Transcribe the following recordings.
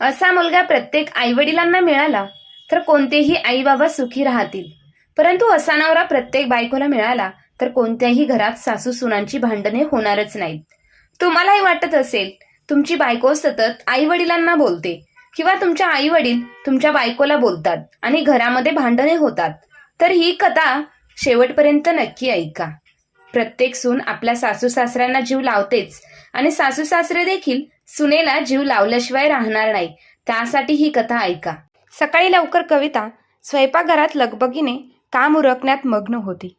असा मुलगा प्रत्येक आईवडिलांना मिळाला तर कोणतेही आई बाबा सुखी राहतील. परंतु असा नवरा प्रत्येक बायकोला मिळाला तर कोणत्याही घरात सासू सुनांची भांडणे होणारच नाहीत. तुम्हालाही वाटत असेल तुमची बायको सतत आई वडिलांना बोलते किंवा तुमच्या आई वडील तुमच्या बायकोला बोलतात आणि घरामध्ये भांडणे होतात. तर ही कथा शेवटपर्यंत नक्की ऐका. प्रत्येक सून आपल्या सासू सासऱ्यांना जीव लावतेच आणि सासू सासरे देखील सुनेला जीव लावल्याशिवाय राहणार नाही. त्यासाठी ही कथा ऐका. सकाळी लवकर कविता स्वयंपाकघरात लगबगीने काम उरकण्यात मग्न होती.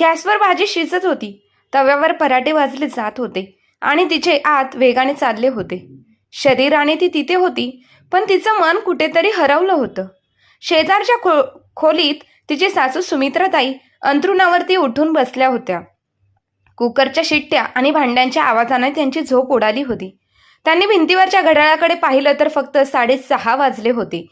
गॅसवर भाजी शिजत होती. तव्यावर पराठे भाजले जात होते आणि तिचे आत वेगाने चालले होते. शरीराने ती तिथे होती पण तिचं मन कुठेतरी हरवलं होतं. शेजारच्या खो खोलीत तिची सासू सुमित्राताई अंथरुणावरती उठून बसल्या होत्या. कुकरच्या शिट्ट्या आणि भांड्यांच्या आवाजाने त्यांची झोप उडाली होती. त्यांनी भिंतीवरच्या घड्याळाकडे पाहिलं तर फक्त साडेसहा वाजले होते.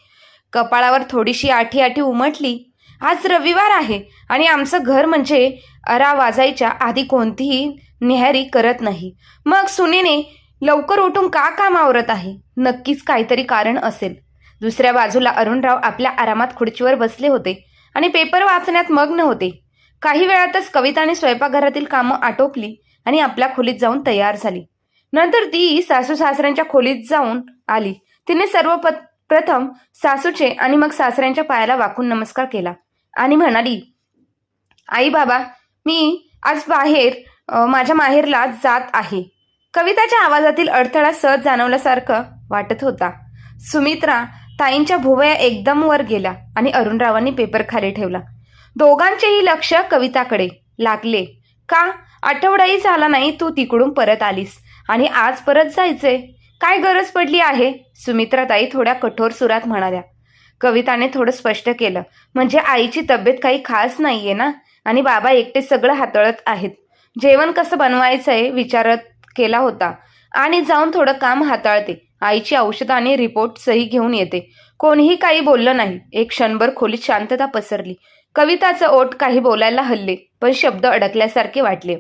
कपाळावर थोडीशी आठी आठी उमटली. आज रविवार आहे आणि आमचं घर म्हणजे अरा वाजायच्या आधी कोणतीही निहारी करत नाही. मग सुनेने लवकर उठून का काम आवरत आहे? नक्कीच काहीतरी कारण असेल. दुसऱ्या बाजूला अरुणराव आपल्या आरामात खुर्चीवर बसले होते आणि पेपर वाचण्यात मग्न होते. काही वेळातच कविताने स्वयंपाकघरातील कामं आटोपली आणि आपल्या खोलीत जाऊन तयार झाली. नंतर ती सासू सासऱ्यांच्या खोलीत जाऊन आली. तिने सर्व प्रथम सासूचे आणि मग सासऱ्यांच्या पायाला वाकून नमस्कार केला. आणि म्हणाली आई बाबा मी आज बाहेर माझ्या माहेरला जात आहे. कविताच्या आवाजातील अडथळा सहज जाणवल्यासारखं वाटत होता. सुमित्रा ताईंच्या भुवया एकदम वर गेला आणि अरुणरावांनी पेपर खाली ठेवला. दोघांचेही लक्ष कविताकडे लागले. का? आठवडाही झाला नाही तू तिकडून परत आलीस. आणि आज परत जायचंय. काय गरज पडली आहे? सुमित्राताई थोड्या कठोर सुरात म्हणाल्या. कविताने थोडं स्पष्ट केलं. म्हणजे आईची तब्येत काही खास नाहीये ना? आणि बाबा एकटे सगळं हाताळत आहेत. जेवण कसं बनवायचंय? विचारत केला होता. आणि जाऊन थोडं काम हाताळते. आईची औषधं आणि रिपोर्ट सही घेऊन येते. कोणीही काही बोललं नाही. एक क्षणभर खोलीत शांतता पसरली. कविताचं ओठ काही बोलायला हल्ले पण शब्द अडकल्यासारखे वाटले.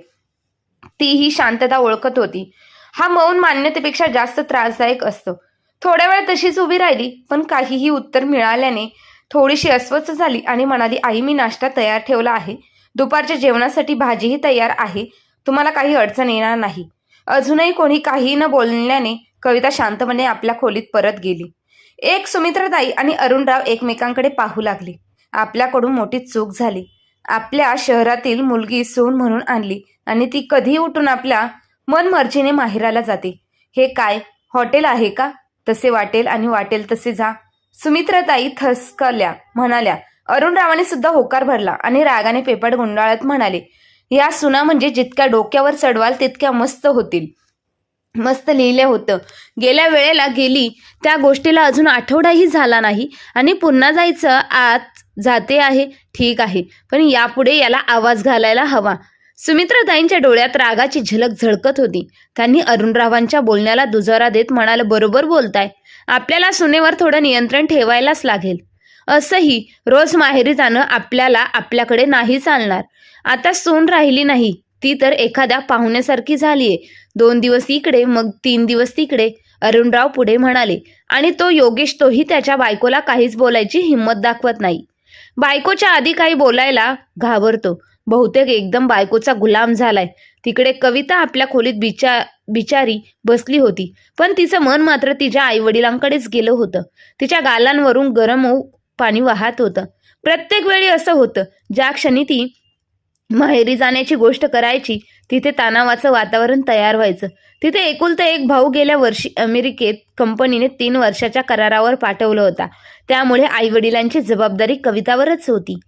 ती ही शांतता ओळखत होती. हा मौन मान्यतेपेक्षा जास्त त्रासदायक असतो. थोड्या वेळ तशीच उभी राहिली पण काहीही उत्तर मिळाल्याने थोडीशी अस्वस्थ झाली आणि म्हणाली आई मी नाश्ता तयार ठेवला आहे. दुपारच्या जेवणासाठी भाजीही तयार आहे. तुम्हाला काही अडचण येणार नाही. अजूनही कोणी काही न बोलल्याने कविता शांतपणे आपल्या खोलीत परत गेली. एक सुमित्राताई आणि अरुणराव एकमेकांकडे पाहू लागले. आपल्याकडून मोठी चूक झाली. आपल्या शहरातील मुलगी सून म्हणून आणली आणि ती कधी उठून आपल्या मनमर्जीने माहेराला जाते. हे काय? हॉटेल आहे का? तसे वाटेल आणि वाटेल तसे जा. सुमित्राताई थसकल्या म्हणाल्या अरुणरावाने सुद्धा होकार भरला आणि रागाने पेपर गुंडाळत म्हणाले या सुना म्हणजे जितक्या डोक्यावर चढवाल तितक्या मस्त होतील. मस्त लिहिले होतं. गेल्या वेळेला गेली त्या गोष्टीला अजून आठवडाही झाला नाही आणि पुन्हा जायचं आत जाते आहे ठीक आहे. पण यापुढे याला आवाज घालायला हवा. सुमित्राताईंच्या डोळ्यात रागाची झलक झळकत होती. त्यांनी अरुणरावांच्या बोलण्याला दुजोरा देत म्हणाल बरोबर बोलताय. आपल्याला सुनेवर थोडं नियंत्रण ठेवायलाच लागेल. असंही रोज माहेरी जाणं आपल्याला आपल्याकडे नाही चालणार. आता सून राहिली नाही. ती तर एखाद्या पाहुण्यासारखी झालीये. दोन दिवस इकडे मग तीन दिवस तिकडे अरुणराव पुढे म्हणाले. आणि तो योगेश तोही त्याच्या बायकोला काहीच बोलायची हिंमत दाखवत नाही. बायकोच्या आधी काही बोलायला घाबरतो. बहुतेक एकदम बायकोचा गुलाम झालाय. तिकडे कविता आपल्या खोलीत बिचा बिचारी बसली होती. पण तिचं मन मात्र तिच्या आईवडिलांकडेच गेलं होतं. तिच्या गालांवरून गरम होऊ पाणी वाहत होतं. प्रत्येक वेळी असं होतं ज्या क्षणी ती माहेरी जाण्याची गोष्ट करायची तिथे तणावाचं वातावरण तयार व्हायचं. तिथे एकुलता एक भाऊ गेल्या वर्षी अमेरिकेत कंपनीने तीन वर्षाच्या करारावर पाठवलं होता. त्यामुळे आईवडिलांची जबाबदारी कवितावरच होती.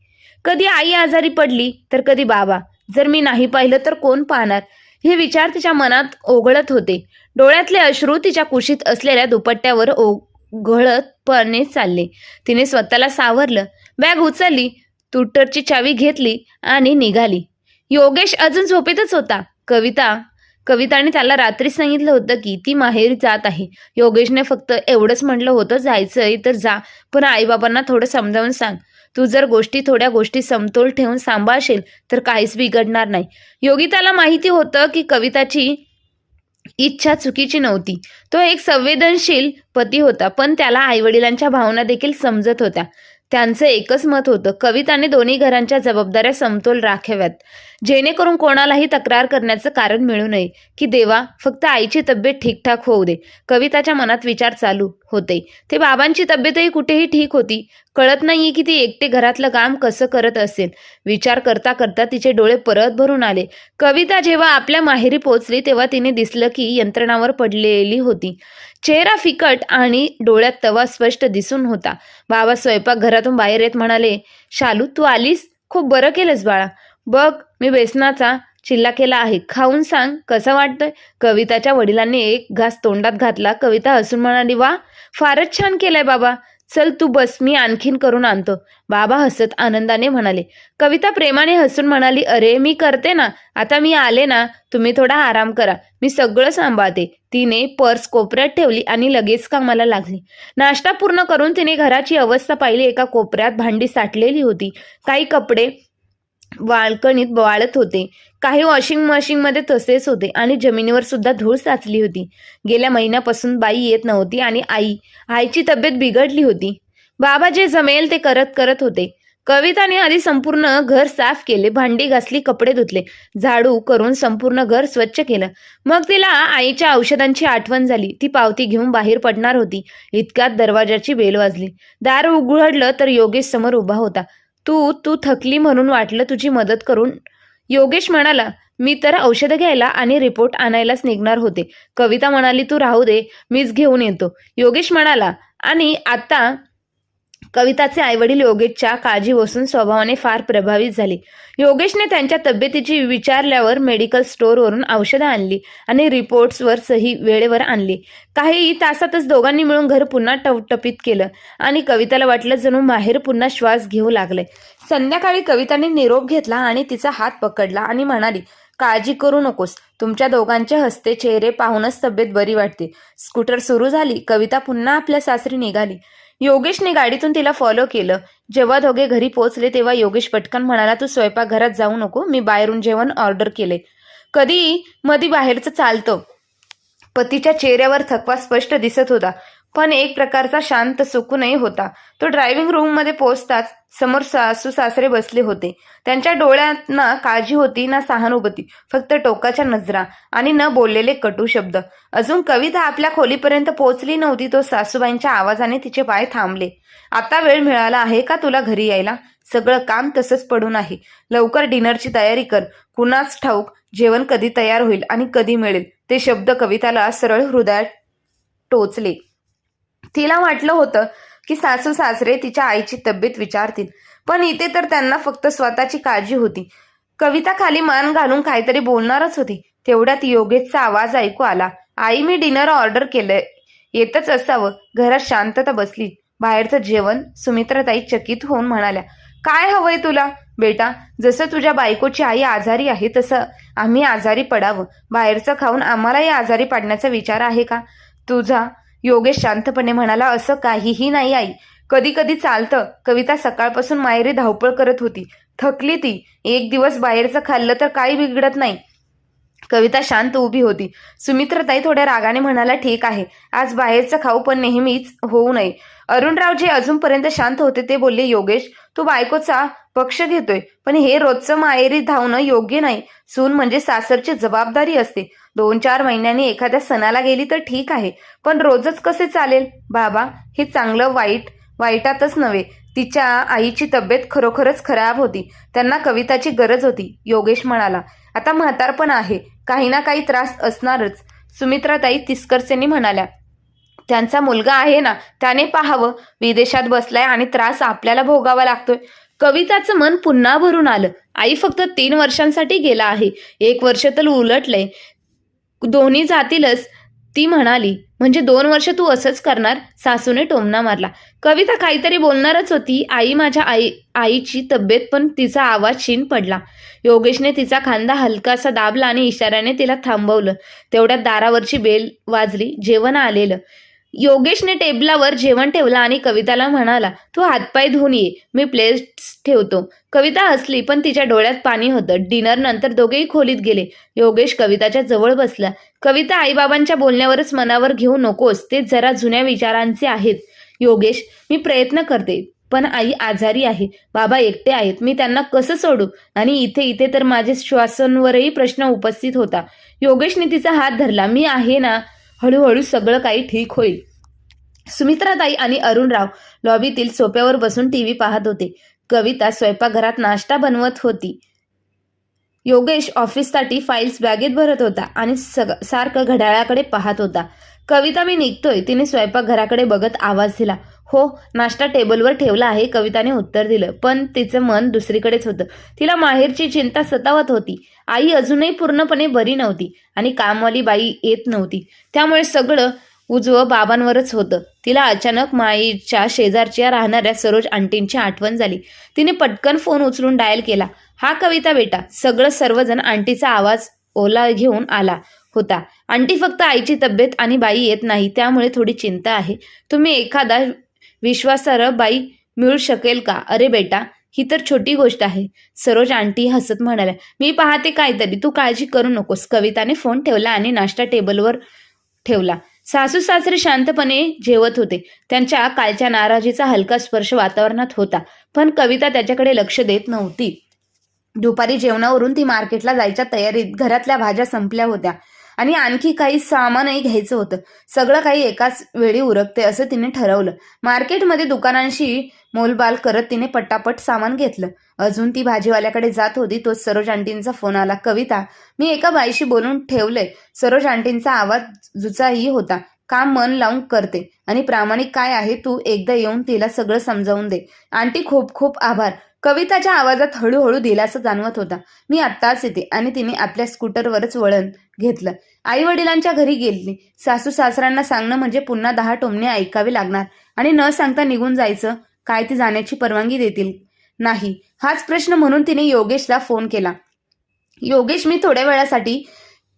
कधी आई आजारी पडली तर कधी बाबा. जर मी नाही पाहिलं तर कोण पाहणार? हे विचार तिच्या मनात ओघळत होते. डोळ्यातले अश्रू तिच्या कुशीत असलेल्या दुपट्ट्यावर ओघळतपणे चालले. तिने स्वतःला सावरलं. बॅग उचलली तुटरची चावी घेतली आणि निघाली. योगेश अजून झोपेतच होता. कविता कविताने त्याला रात्री सांगितलं होतं की ती माहेरी जात आहे. योगेशने फक्त एवढंच म्हटलं होतं जायचंय तर जा. पण आईबाबांना थोडं समजावून सांग. तू जर गोष्टी थोड्या गोष्टी समतोल ठेवून सांभाळशील तर काहीच बिघडणार नाही. योगिताला माहिती होतं की कविताची इच्छा चुकीची नव्हती. तो एक संवेदनशील पती होता पण त्याला आईवडिलांच्या भावना देखील समजत होत्या. त्यांचं एकच मत होतं कविताने दोन्ही घरांच्या जबाबदाऱ्या समतोल राखाव्यात. जेणेकरून कोणालाही तक्रार करण्याचं कारण मिळू नये की देवा फक्त आईची तब्येत ठीकठाक होऊ दे. कविताच्या मनात विचार चालू होते. ते बाबांची तब्येतही कुठेही ठीक होती. कळत नाहीये की ती एकटे घरातलं काम कसं करत असेल. विचार करता करता तिचे डोळे परत भरून आले. कविता जेव्हा आपल्या माहेरी पोचली तेव्हा तिने दिसलं की यंत्रणावर पडलेली होती. चेहरा फिकट आणि डोळ्यात तवा स्पष्ट दिसून होता. बाबा स्वयंपाक घरातून बाहेर येत म्हणाले शालू तू आलीस? खूप बरं केलंस बाळा. बघ मी बेसनाचा चिल्ला केला आहे. खाऊन सांग कसं वाटतंय कविताच्या वडिलांनी एक घास तोंडात घातला. कविता हसून म्हणाली वा फारच छान केलंय बाबा. चल तू बस मी आणखीन करून आणतो. बाबा हसत आनंदाने म्हणाले कविता प्रेमाने हसून म्हणाली अरे मी करते ना. आता मी आले ना. तुम्ही थोडा आराम करा. मी सगळं सांभाळते. तिने पर्स कोपऱ्यात ठेवली आणि लगेच कामाला लागली. नाश्ता पूर्ण करून तिने घराची अवस्था पाहिली. एका कोपऱ्यात भांडी साठलेली होती. काही कपडे वाळकणीत वाळत होते. काही वॉशिंग मशीनमध्ये तसेच होते आणि जमिनीवर सुद्धा धूळ साचली होती. गेल्या महिन्यापासून बाई येत नव्हती आणि आई आईची तब्येत बिघडली होती. बाबा जे जमेल ते करत करत होते. कविताने आधी संपूर्ण घर साफ केले भांडी घासली कपडे धुतले झाडू करून संपूर्ण घर स्वच्छ केलं. मग तिला आईच्या औषधांची आठवण झाली. ती पावती घेऊन बाहेर पडणार होती. इतक्यात दरवाजाची बेल वाजली. दार उघडलं तर योगेश समोर उभा होता. तू तू थकली म्हणून वाटलं तुझी मदत करून? योगेश म्हणाला मी तर औषधं घ्यायला आणि रिपोर्ट आणायलाच निघणार होते. कविता म्हणाली तू राहू दे मीच घेऊन येतो. योगेश म्हणाला आणि आता कविताचे आईवडील योगेशच्या काळजी स्वभावाने फार प्रभावित झाले. योगेशने त्यांच्या तब्येतीची विचारल्यावर मेडिकल स्टोअरवरून औषधं आणली आणि रिपोर्ट्सवर सही वेळेवर आणली. काही तासातच दोघांनी मिळून घर पुन्हा टवटपीत केलं आणि कविताला वाटलं जणू माहेर पुन्हा श्वास घेऊ लागले संध्याकाळी कविताने निरोप घेतला आणि तिचा हात पकडला आणि म्हणाली काळजी करू नकोस. तुमच्या दोघांचे हस्ते चेहरे पाहूनच तब्येत बरी वाटते. स्कूटर सुरू झाली. कविता पुन्हा आपल्या सासरी निघाली. योगेशने गाडीतून तिला फॉलो केलं. जेव्हा दोघे घरी पोहोचले तेव्हा योगेश पटकन म्हणाला तू स्वयंपाकघरात जाऊ नको मी बाहेरून जेवण ऑर्डर केले. कधी? मधी बाहेरचं चालतं. पतीच्या चेहऱ्यावर थकवा स्पष्ट दिसत होता. पण एक प्रकारचा शांत सुकूनही होता. तो ड्रायव्हिंग रूममध्ये पोहोचताच समोर सासू सासरे बसले होते. त्यांच्या डोळ्यात ना काळजी होती ना सहानुभूती फक्त टोकाच्या नजरा आणि न बोललेले कटू शब्द. अजून कविता आपल्या खोलीपर्यंत पोहोचली नव्हती तो सासूबाईंच्या आवाजाने तिचे पाय थांबले. आता वेळ मिळाला आहे का तुला घरी यायला? सगळं काम तसंच पडून आहे. लवकर डिनरची तयारी कर. कुणाच ठाऊक जेवण कधी तयार होईल आणि कधी मिळेल? ते शब्द कविताला सरळ हृदयात टोचले. तिला वाटलं होतं की सासू सासरे तिच्या आईची तब्येत विचारतील. पण इथे तर त्यांना फक्त स्वतःची काळजी होती. कविता खाली मान घालून काहीतरी बोलणारच होती. तेवढ्यात योगेशचा आवाज ऐकू आला. आई मी डिनर ऑर्डर केलंय. येतच असावं. घरात शांतता बसली. बाहेरचं जेवण सुमित्राताई चकित होऊन म्हणाल्या काय हवंय तुला? बेटा जसं तुझ्या बायकोची आई आजारी आहे तसं आम्ही आजारी पडावं. बाहेरचं खाऊन आम्हालाही आजारी पाडण्याचा विचार आहे का? तुझा योगेश शांतपणे म्हणाला असं काहीही नाही आई. कधी कधी चालतं. कविता सकाळपासून मायरी धावपळ करत होती. थकली ती. एक दिवस बाहेरचं खाल्लं तर काही बिघडत नाही. कविता शांत उभी होती. सुमित्रताई थोड्या रागाने म्हणाला ठीक आहे. आज बाहेरचं खाऊ पण नेहमीच होऊ नये. अरुणराव जे अजूनपर्यंत शांत होते ते बोलले योगेश तू बायकोचा पक्ष घेतोय पण हे रोजचं माहेरी धावणं योग्य नाही. सून म्हणजे सासरची जबाबदारी असते. दोन चार महिन्यांनी एखाद्या सणाला गेली तर ठीक आहे पण रोजच कसे चालेल? बाबा हे चांगलं वाईट वाईटातच नव्हे. तिच्या आईची तब्येत खरोखरच खराब होती. त्यांना कविताची गरज होती. योगेश म्हणाला आता म्हातारपण आहे. काही ना काही त्रास असणारच. सुमित्राताई तिस्करसेनी म्हणाल्या त्यांचा मुलगा आहे ना त्याने पाहावं. विदेशात बसलाय आणि त्रास आपल्याला भोगावा लागतोय. कविताचं मन पुन्हा भरून आलं. आई फक्त तीन वर्षांसाठी गेला आहे. एक वर्ष तर उलटलंय. दोन्ही जातीलच. ती म्हणाली म्हणजे दोन वर्ष तू असंच करणार? सासूने टोमना मारला. कविता काहीतरी बोलणारच होती. आई माझ्या आई आईची तब्येत पण तिचा आवाज क्षीण पडला. योगेशने तिचा खांदा हलकासा दाबला आणि इशाऱ्याने तिला थांबवलं. तेवढ्यात दारावरची बेल वाजली. जेवण आलेलं. योगेशने टेबलावर जेवण ठेवलं आणि कविताला म्हणाला तू हातपाय धुवून ये मी प्लेट्स ठेवतो. कविता हसली पण तिच्या डोळ्यात पाणी होतं. डिनर नंतर दोघेही खोलीत गेले. योगेश कविताच्या जवळ बसला. कविता आईबाबांच्या बोलण्यावरच मनावर घेऊ नकोस. ते जरा जुन्या विचारांचे आहेत. योगेश मी प्रयत्न करते पण आई आजारी आहे. बाबा एकटे आहेत. मी त्यांना कसं सोडू? आणि इथे इथे तर माझे श्वासांवरही प्रश्न उपस्थित होता. योगेशने तिचा हात धरला. मी आहे ना हळूहळू सगळं काही ठीक होईल. सुमित्राताई आणि अरुणराव लॉबीतील सोप्यावर बसून टीव्ही पाहत होते. कविता स्वयंपाकघरात नाश्ता बनवत होती. योगेश ऑफिससाठी फाईल्स बॅगेत भरत होता आणि सग सारखं घड्याळाकडे पाहत होता. कविता मी निघतोय. तिने स्वयंपाकघराकडे बघत आवाज दिला. हो नाश्ता टेबलवर ठेवला आहे कविताने उत्तर दिलं. पण तिचं मन दुसरीकडेच होतं. तिला माहेरची चिंता सतावत होती. आई अजूनही पूर्णपणे बरी नव्हती आणि कामवाली बाई येत नव्हती. त्यामुळे सगळं उजवं बाबांवरच होतं. तिला अचानक माईच्या शेजारच्या राहणाऱ्या सरोज आंटींची आठवण झाली. तिने पटकन फोन उचलून डायल केला. हा कविता बेटा. सगळं सर्वजण आंटीचा आवाज ओला घेऊन आला. होता. आंटी फक्त आईची तब्येत आणि बाई येत नाही त्यामुळे थोडी चिंता आहे. तुम्ही एखादा विश्वासार्ह बाई मिळू शकेल का? अरे बेटा ही तर छोटी गोष्ट आहे. सरोज आंटी हसत म्हणाल्या मी पाहते काहीतरी तू काळजी करू नकोस. कविताने फोन ठेवला आणि नाश्ता टेबलवर ठेवला. सासू सासरे शांतपणे जेवत होते. त्यांच्या कालच्या नाराजीचा हलका स्पर्श वातावरणात होता पण कविता त्याच्याकडे लक्ष देत नव्हती. दुपारी जेवणावरून ती मार्केटला जायच्या तयारीत घरातल्या भाज्या संपल्या होत्या. आणि आणखी काही सामानही घ्यायचं होतं. सगळं काही एकाच वेळी उरकते असं तिने ठरवलं. मार्केटमध्ये दुकानांशी मोलबाल करत तिने पटापट सामान घेतलं. अजून ती भाजीवाल्याकडे जात होती तोच सरोज आंटींचा फोन आला. कविता मी एका बाईशी बोलून ठेवलंय. सरोज आंटींचा आवाज जुचाही होता. काम मन लावून करते. आणि प्रामाणिक काय आहे तू एकदा येऊन तिला सगळं समजावून दे. आंटी खूप खूप आभार. कविताच्या आवाजात हळूहळू दिलासा जाणवत होता. मी आत्ताच येते आणि तिने आपल्या स्कूटरवरच वळण घेतलं. आई वडिलांच्या घरी गेली. सासू सासऱ्यांना सांगणं म्हणजे पुन्हा दहा टोमणे ऐकावे लागणार आणि न सांगता निघून जायचं. काय ती जाण्याची परवानगी देतील? नाही. हाच प्रश्न म्हणून तिने योगेशला फोन केला. योगेश मी थोड्या वेळासाठी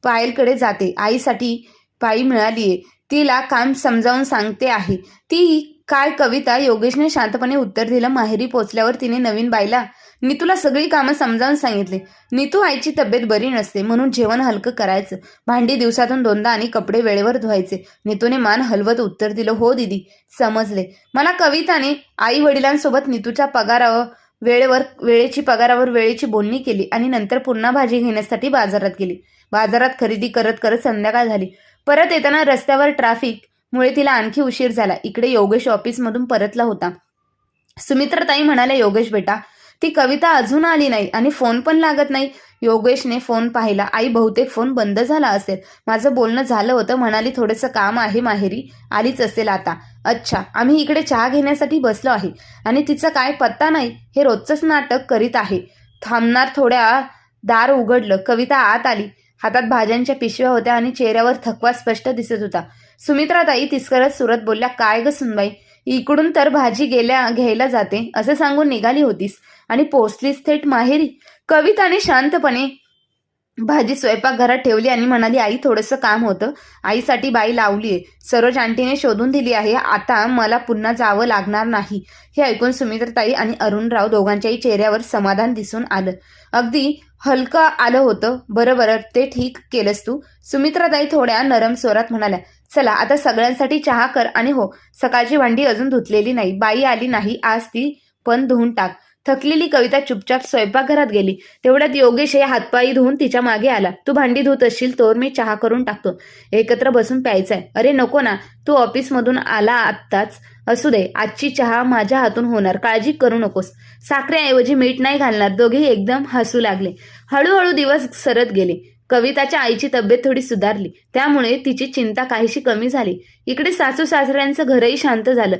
पायलकडे जाते. आईसाठी पायी मिळालीये. तिला काम समजावून सांगते आहे. ती काय कविता योगेशने शांतपणे उत्तर दिलं माहेरी पोचल्यावर तिने नवीन बाईला नीतूला सगळी कामं समजावून सांगितली. नीतू आईची तब्येत बरी नसते म्हणून जेवण हलकं करायचं. भांडी दिवसातून दोनदा आणि कपडे वेळेवर धुवायचे. नीतूने मान हलवत उत्तर दिलं हो दिदी समजले. मला कविताने आई वडिलांसोबत नीतूच्या पगारावर वेळेवर वेळेची पगारावर वेळेची बोलणी केली आणि नंतर पुन्हा भाजी घेण्यासाठी बाजारात गेली. बाजारात खरेदी करत करत संध्याकाळ झाली. परत येताना रस्त्यावर ट्रॅफिक मुळे तिला आणखी उशीर झाला. इकडे योगेश ऑफिसमधून परतला होता. सुमित्राताई म्हणाल्या योगेश बेटा ती कविता अजून आली नाही आणि फोन पण लागत नाही. योगेशने फोन पाहिला. आई बहुतेक फोन बंद झाला असेल. माझं बोलणं झालं होतं. म्हणाली थोडंसं काम आहे माहेरी. आलीच असेल आता. अच्छा आम्ही इकडे चहा घेण्यासाठी बसलो आहे. आणि तिचा काय पत्ता नाही? हे रोजचंच नाटक करीत आहे. थांबणार थोड्या दार उघडलं. कविता आत आली. हातात भाज्यांच्या पिशव्या होत्या आणि चेहऱ्यावर थकवा स्पष्ट दिसत होता. सुमित्राताई तिसकरत सुरत बोलल्या काय ग सुनबाई इकडून तर भाजी गेल्या घ्यायला जाते असे सांगून निघाली होतीस आणि पोचलीस थेट माहेरी. कविताने शांतपणे भाजी स्वयंपाकघरात ठेवली आणि म्हणाली आई थोडंसं काम होतं. आईसाठी बाई लावलीये सरोज आंटीने शोधून दिली आहे. आता मला पुन्हा जावं लागणार नाही. हे ऐकून सुमित्रताई आणि अरुणराव दोघांच्याही चेहऱ्यावर समाधान दिसून आलं. अगदी हलकं आलं होतं. बरं बरं ते ठीक केलंस तू. सुमित्राताई थोड्या नरम स्वरात म्हणाल्या चला आता सगळ्यांसाठी चहा कर आणि हो. सकाळची भांडी अजून धुतलेली नाही. बाई आली नाही. आज ती पण धुवून टाक. थकलेली कविता चुपचाप स्वयंपाकघरात गेली. तेवढ्यात योगेश हे हातपायी धुवून तिच्यामागे आला. तू भांडी धुत असशील तोवर मी चहा करून टाकतो. एकत्र बसून प्यायचाय. अरे नको ना. तू ऑफिसमधून आला आत्ताच. असू दे. आजची चहा माझ्या हातून होणार. काळजी करू नकोस. साखरेऐवजी मीठ नाही घालणार. दोघेही एकदम हसू लागले. हळूहळू दिवस सरत गेले. कविताच्या आईची तब्येत थोडी सुधारली. त्यामुळे तिची चिंता काहीशी कमी झाली. इकडे सासू सासऱ्यांचं घरही शांत झालं.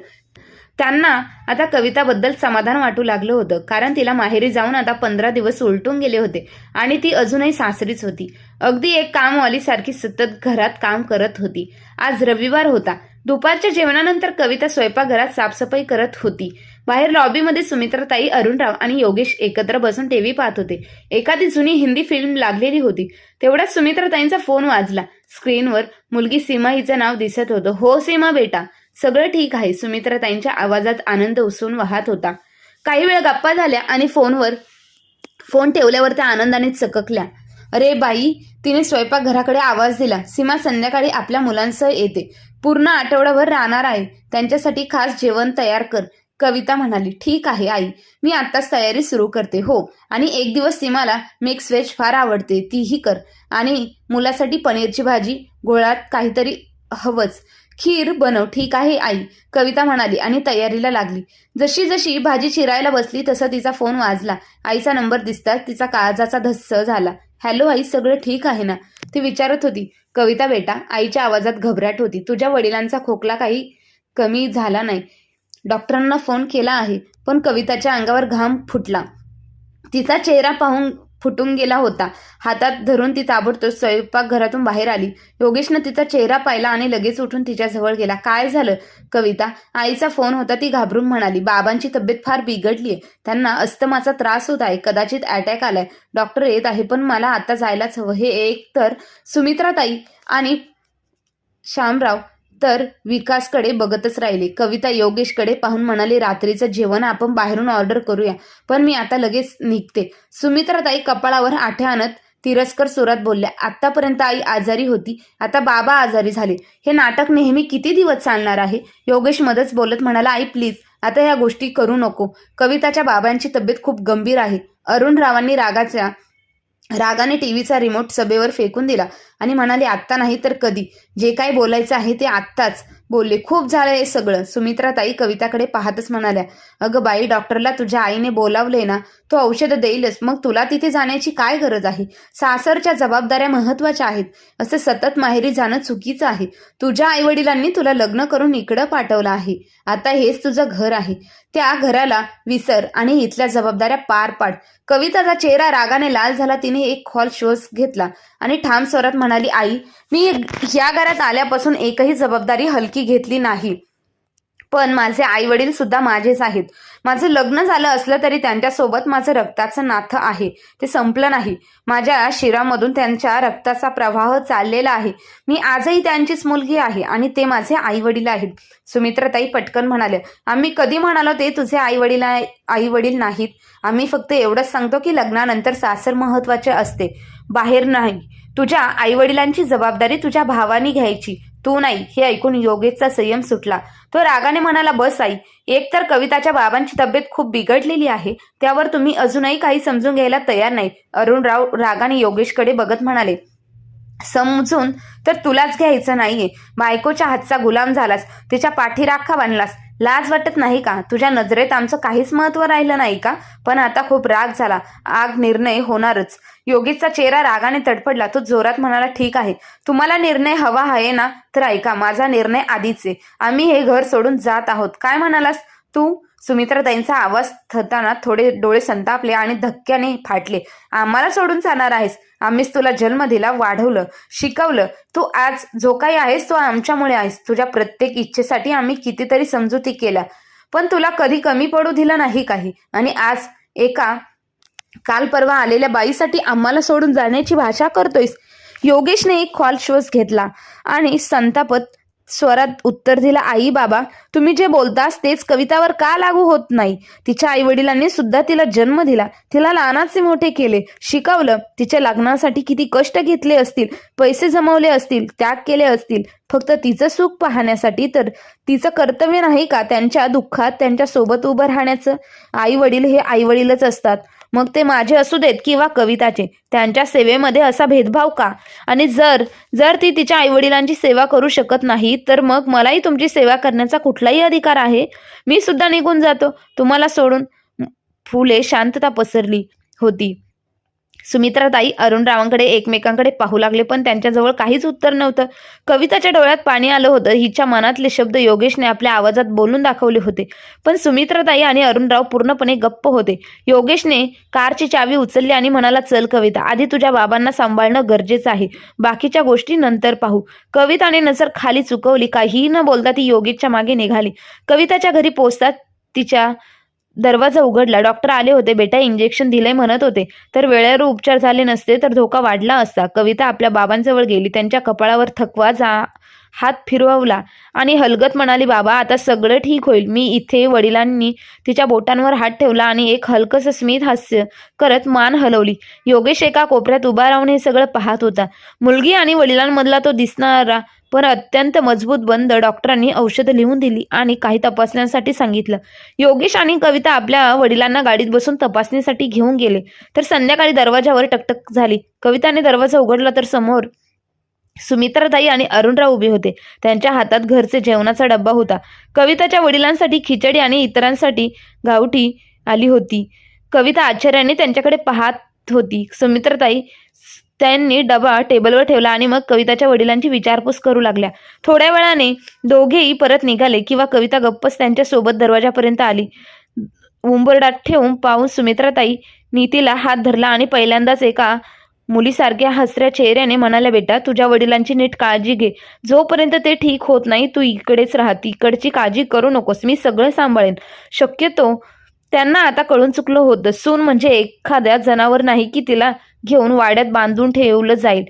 त्यांना आता कविताबद्दल समाधान वाटू लागलं होतं. कारण तिला माहेरी जाऊन आता पंधरा दिवस उलटून गेले होते. आणि ती अजूनही सासरीच होती. अगदी एक कामवालीसारखी सतत घरात काम करत होती. आज रविवार होता. दुपारच्या जेवणानंतर कविता स्वयंपाकघरात साफसफाई करत होती. बाहेर लॉबीमध्ये सुमित्राताई अरुणराव आणि योगेश एकत्र बसून टीव्ही पाहत होते. एखादी जुनी हिंदी फिल्म लागलेली होती. तेवढ्यात सुमित्राताईंचा फोन वाजला. स्क्रीनवर मुलगी सीमा हिचं नाव दिसत होतं. हो सीमा बेटा सगळं ठीक आहे. सुमित्रा ताईंच्या आवाजात आनंद उसून वाहत होता. काही वेळ गप्पा झाल्या आणि फोनवर फोन ठेवल्यावर त्या आनंदाने चककल्या. अरे बाई तिने स्वयंपाकघराकडे आवाज दिला. सीमा संध्याकाळी आपल्या मुलांसह येते. पूर्ण आठवडाभर राहणार आहे. त्यांच्यासाठी खास जेवण तयार कर कविता म्हणाली. ठीक आहे आई. मी आत्ताच तयारी सुरू करते हो. आणि एक दिवस सीमाला मिक्स व्हेज फार आवडते. तीही कर. आणि मुलासाठी पनीरची भाजी गोळात काहीतरी हवंच. खीर बनव ठीक आहे आई. कविता म्हणाली आणि तयारीला लागली. जशी जशी भाजी चिरायला बसली तसा तिचा फोन वाजला. आईचा नंबर दिसताच तिचा काळजाचा धस्स झाला. हॅलो आई सगळं ठीक आहे ना? ती विचारत होती. कविता बेटा आईच्या आवाजात घबराट होती. तुझ्या वडिलांचा खोकला काही कमी झाला नाही. डॉक्टरांना फोन केला आहे पण कविताच्या अंगावर घाम फुटला. तिचा चेहरा पाहून फुटून गेला होता. हातात धरून ती ताबडतोब स्वयंपाकघरातून बाहेर आली. योगेशनं तिचा चेहरा पाहिला आणि लगेच उठून तिच्याजवळ गेला. काय झालं? कविता आईचा फोन होता ती घाबरून म्हणाली. बाबांची तब्येत फार बिघडलीये त्यांना अस्तमाचा त्रास होत आहे. कदाचित अटॅक आलाय. डॉक्टर येत आहे पण मला आता जायलाच हवं. हे एक तर सुमित्राताई आणि श्यामराव तर विकासकडे बघतच राहिले. कविता योगेशकडे पाहून म्हणाली रात्रीचं जेवण आपण बाहेरून ऑर्डर करूया. पण मी आता लगेच निघते. सुमित्राताई कपाळावर आठ्या आणत तिरस्कर सुरात बोलल्या आतापर्यंत आई आजारी होती. आता बाबा आजारी झाले. हे नाटक नेहमी किती दिवस चालणार आहे? योगेश मदच बोलत म्हणाला आई प्लीज आता ह्या गोष्टी करू नको. कविताच्या बाबांची तब्येत खूप गंभीर आहे. अरुण रावांनी रागाच्या रागाने टीव्हीचा रिमोट सभेवर फेकून दिला. आणि म्हणाले आत्ता नाही तर कधी? जे काय बोलायचं आहे ते आत्ताच. बोलले खूप झालं हे सगळं. सुमित्राताई कविताकडे पाहतच म्हणाल्या अगं बाई डॉक्टरला तुझ्या आईने बोलावले ना तो औषध देईलच. मग तुला तिथे जाण्याची काय गरज आहे? सासरच्या जबाबदाऱ्या महत्त्वाच्या आहेत. असं सतत माहेरी जाणं चुकीचं आहे. तुझ्या आईवडिलांनी तुला लग्न करून इकडं पाठवलं आहे. आता हेच तुझं घर आहे. त्या घराला विसर आणि इथल्या जबाबदाऱ्या पार पाड. कविताचा चेहरा रागाने लाल झाला. तिने एक खोल श्वास घेतला आणि ठाम स्वरात म्हणाला आई मी या घरात आल्यापासून एकही जबाबदारी हलकी घेतली नाही. पण माझे आई वडील सुद्धा माझेच आहेत. माझं लग्न झालं असलं तरी त्यांच्यासोबत माझं रक्ताचं नातं आहे. ते संपलं नाही. माझ्या शिरामधून त्यांच्या रक्ताचा प्रवाह चाललेला आहे. मी आजही त्यांचीच मुलगी आहे आणि ते माझे आई वडील आहेत. सुमित्राताई पटकन म्हणाल्या आम्ही कधी म्हणालो ते तुझे आई वडील आई वडील नाहीत. आम्ही फक्त एवढंच सांगतो की लग्नानंतर सासर महत्त्वाचे असते. बाहेर नाही. तुझ्या आईवडिलांची जबाबदारी तुझ्या भावानी घ्यायची. तू नाही हे ऐकून योगेशचा संयम सुटला. तो रागाने म्हणाला बस आई एक तर कविताच्या बाबांची तब्येत खूप बिघडलेली आहे. त्यावर तुम्ही अजूनही काही समजून घ्यायला तयार नाही. अरुणराव रागाने योगेशकडे बघत म्हणाले समजून तर तुलाच घ्यायचं नाहीये. बायकोच्या हातचा गुलाम झालास. तिच्या पाठीराखा बांधलास. लाज वाटत नाही का? तुझ्या नजरेत आमचं काहीच महत्त्व राहिलं नाही का? पण आता खूप राग झाला. आग निर्णय होणारच. योगीचा चेहरा रागाने तडफडला. तो जोरात म्हणाला ठीक आहे. तुम्हाला निर्णय हवा आहे ना? तर ऐका माझा निर्णय आधीच आहे. आम्ही हे घर सोडून जात आहोत. काय म्हणालास तू? सुमित्राताईंचा आवाज थताना थोडे डोळे संतापले आणि धक्क्याने फाटले. आम्हाला सोडून जाणार आहेस. आम्हीच तुला जन्म दिला वाढवलं शिकवलं. तू आज जो काही आहेस तो आमच्यामुळे आहेस. तुझ्या प्रत्येक इच्छेसाठी आम्ही कितीतरी समजुती केल्या. पण तुला कधी कमी पडू दिलं नाही काही. आणि आज एका काल परवा आलेल्या बाईसाठी आम्हाला सोडून जाण्याची भाषा करतोयस. योगेशने एक खोल श्वास घेतला आणि संतापत स्वरात उत्तर दिला आई बाबा तुम्ही जे बोलतास तेच कवितावर का लागू होत नाही? तिच्या आई वडिलांनी सुद्धा तिला जन्म दिला. तिला लहानाचे मोठे केले. शिकवलं. तिच्या लग्नासाठी किती कष्ट घेतले असतील. पैसे जमवले असतील. त्याग केले असतील. फक्त तिचं सुख पाहण्यासाठी तर तिचं कर्तव्य नाही का त्यांच्या दुःखात त्यांच्यासोबत उभं राहण्याचं? आई वडील हे आई वडीलच असतात. मग ते माझे असू देत किंवा कविताचे. त्यांच्या सेवेमध्ये असा भेदभाव का? आणि जर जर ती तिच्या आईवडिलांची सेवा करू शकत नाही तर मग मलाही तुमची सेवा करण्याचा कुठलाही अधिकार आहे? मी सुद्धा निघून जातो. तुम्हाला सोडून. फुले शांतता पसरली होती. सुमित्राताई अरुणरावांकडे एकमेकांकडे पाहू लागले पण त्यांच्याजवळ काहीच उत्तर नव्हतं. कविताच्या डोळ्यात पाणी आलं होतं. हिच्या मनातले शब्द योगेशने आपल्या आवाजात बोलून दाखवले होते. पण सुमित्राताई आणि अरुणराव पूर्णपणे गप्प होते. योगेशने कारची चावी उचलली आणि म्हणाला चल कविता आधी तुझ्या बाबांना सांभाळणं गरजेचं आहे. बाकीच्या गोष्टी नंतर पाहू. कविताने नजर खाली चुकवली. काहीही न बोलता ती योगेशच्या मागे निघाली. कविताच्या घरी पोचतात तिच्या दरवाजा उघडला. डॉक्टर आले होते. बेटा इंजेक्शन दिलंय म्हणत होते. तर वेळेवर उपचार झाले नसते तर धोका वाढला असता. कविता आपल्या बाबांजवळ गेली. त्यांच्या कपाळावर थकवा जा हात फिरवला आणि हलगत म्हणाली बाबा आता सगळं ठीक होईल. मी इथे वडिलांनी तिच्या बोटांवर हात ठेवला आणि एक हलकंसं स्मित हास्य करत मान हलवली. योगेश एका कोपऱ्यात उभा राहून हे सगळं पाहत होता. मुलगी आणि वडिलांमधला तो दिसणारा पण अत्यंत मजबूत बंद डॉक्टरांनी औषधं लिहून दिली आणि काही तपासण्यासाठी सांगितलं. योगेश आणि कविता आपल्या वडिलांना गाडीत बसून तपासणीसाठी घेऊन गेले तर संध्याकाळी दरवाजावर टकटक झाली. कविताने दरवाजा उघडला तर समोर सुमित्राताई आणि अरुणराव उभे होते. त्यांच्या हातात घरचे जेवणाचा डब्बा होता. कविताच्या वडिलांसाठी खिचडी आणि इतरांसाठी गावठी आली होती. कविता आश्चर्याने त्यांच्याकडे पाहत होती. सुमित्राताई त्यांनी डबा टेबलवर ठेवला आणि मग कविताच्या वडिलांची विचारपूस करू लागल्या. थोड्या वेळाने दोघेही परत निघाले किंवा कविता गप्पच त्यांच्यासोबत दरवाजापर्यंत आली. उंबरडात ठेवून पाहून सुमित्राताई नीतीला हात धरला आणि पहिल्यांदाच एका मुलीसारख्या हसऱ्या चेहऱ्याने म्हणाल्या बेटा तुझ्या वडिलांची नीट काळजी घे. जोपर्यंत ते ठीक होत नाही तू इकडेच राहा. तिकडची काळजी करू नकोस. मी सगळं सांभाळेन. शक्यतो त्यांना आता कळून चुकलं होतं. सून म्हणजे एखाद्या जनावर नाही की तिला घेऊन वाड्यात बांधून ठेवलं जाईल.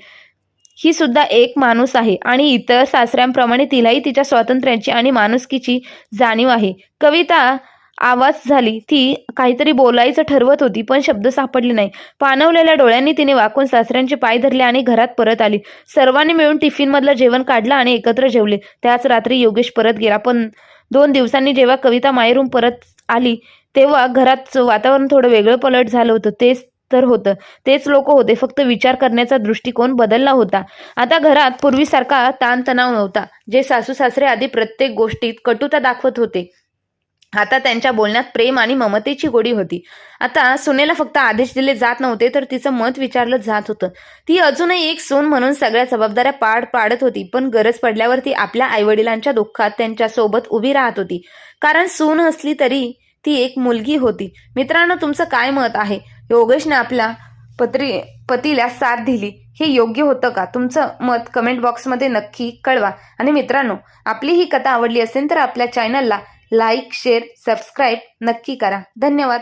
ही सुद्धा एक माणूस आहे आणि इतर सासऱ्यांप्रमाणे तिलाही तिच्या स्वातंत्र्याची आणि माणुसकीची जाणीव आहे. कविता आवाज झाली. ती काहीतरी बोलायचं ठरवत होती पण शब्द सापडले नाही. पाणवलेल्या डोळ्यांनी तिने वाकून सासऱ्यांचे पाय धरले आणि घरात परत आली. सर्वांनी मिळून टिफिनमधलं जेवण काढलं आणि एकत्र जेवले. त्याच रात्री योगेश परत गेला पण दोन दिवसांनी जेव्हा कविता माहेरून परत आली तेव्हा घरातचं वातावरण थोडं वेगळं पलट झालं होतं. तेच तर होतं. तेच लोक होते. फक्त विचार करण्याचा दृष्टिकोन बदलला होता. आता घरात पूर्वीसारखा ताणतणाव नव्हता. जे सासू सासरे आधी प्रत्येक गोष्टीत कटुता दाखवत होते. आता त्यांच्या बोलण्यात प्रेम आणि ममतेची गोडी होती. आता सुनेला फक्त आदेश दिले जात नव्हते तर तिचं मत विचारलं जात होतं. ती अजूनही एक सून म्हणून सगळ्या जबाबदाऱ्या पाड पाडत होती पण गरज पडल्यावर ती आपल्या आईवडिलांच्या दुःखात त्यांच्यासोबत उभी राहत होती. कारण सून असली तरी ती एक मुलगी होती. मित्रांनो तुमचं काय मत आहे? योगेशने आपल्या पत्री पतीला साथ दिली. हे योग्य होतं का? तुमचं मत कमेंट बॉक्समध्ये नक्की कळवा. आणि मित्रांनो आपली ही कथा आवडली असेल तर आपल्या चॅनलला लाईक शेअर सबस्क्राईब नक्की करा. धन्यवाद.